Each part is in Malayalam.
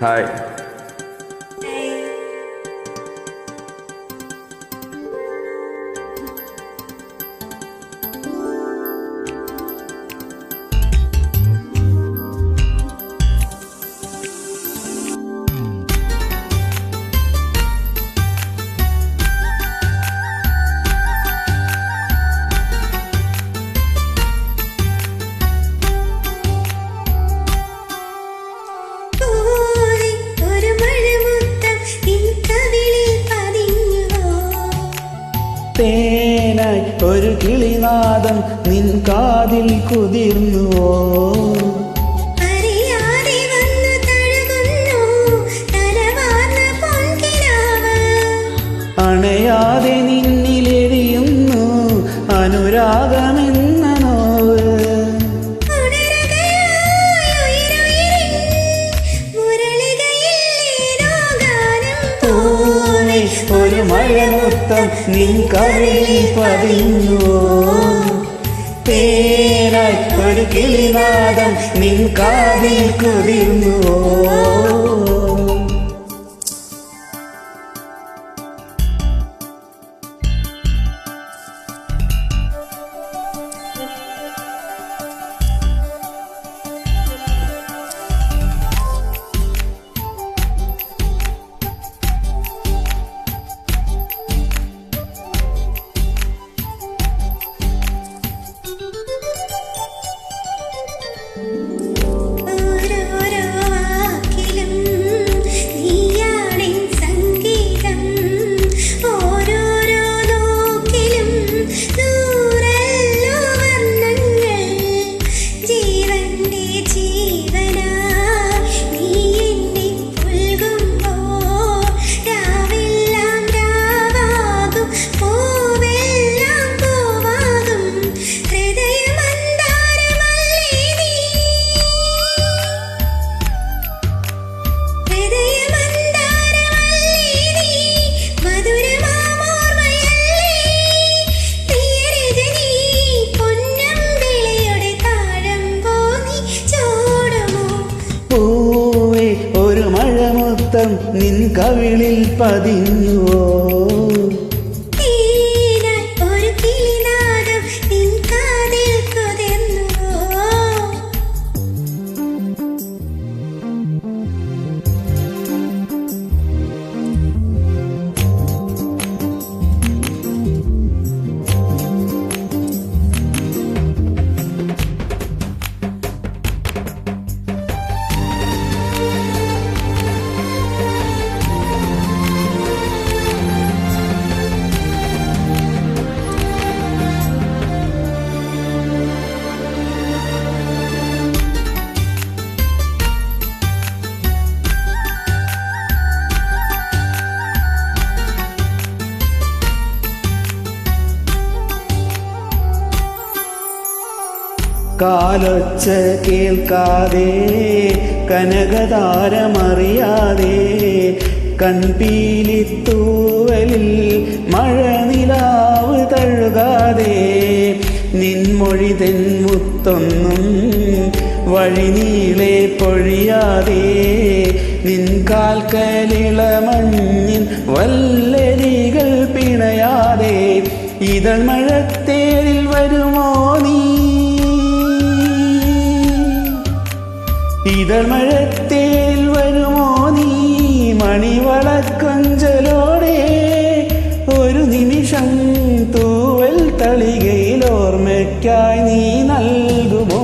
は。തേനായി ഒരു കിളിനാദം നിൻ കാതിൽ കുതിർന്നുവോ? മഴമുത്തം നിൻ കവിളിൽ പതിഞ്ഞു. തേനായി ഒരു കിളിനാദം നിൻ കാതിൽ കുതിർന്നുവോ നിൻ കവിളിൽ പതിഞ്ഞുവോ? കാലൊച്ച കേൾക്കാതെ കനകതാരമറിയാതെ കൺപീലിത്തൂവലിൽ മഴ നിലാവ് തഴുകാതെ നിൻമൊഴി തെന്മുത്തൊന്നും വഴിനീളെ പൊഴിയാതെ നിൻ കാൽക്കലിളമഞ്ഞിൻ വല്ലരികൾ പിണയാതെ ഇതൾ മഴത്തേരിൽ വരുമോ നീ? ഇതൾ മഴത്തേൽ വരുമോ നീ? മണിവളക്കൊഞ്ചലോടെ ഒരു നിമിഷം തൂവൽ തളികയിൽ ഓർമ്മയ്ക്കായി നീ നൽകുമോ?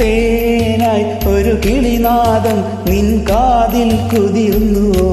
തേനായി ഒരു കിളിനാദം നിൻ കാതിൽ കുതിർന്നുവോ?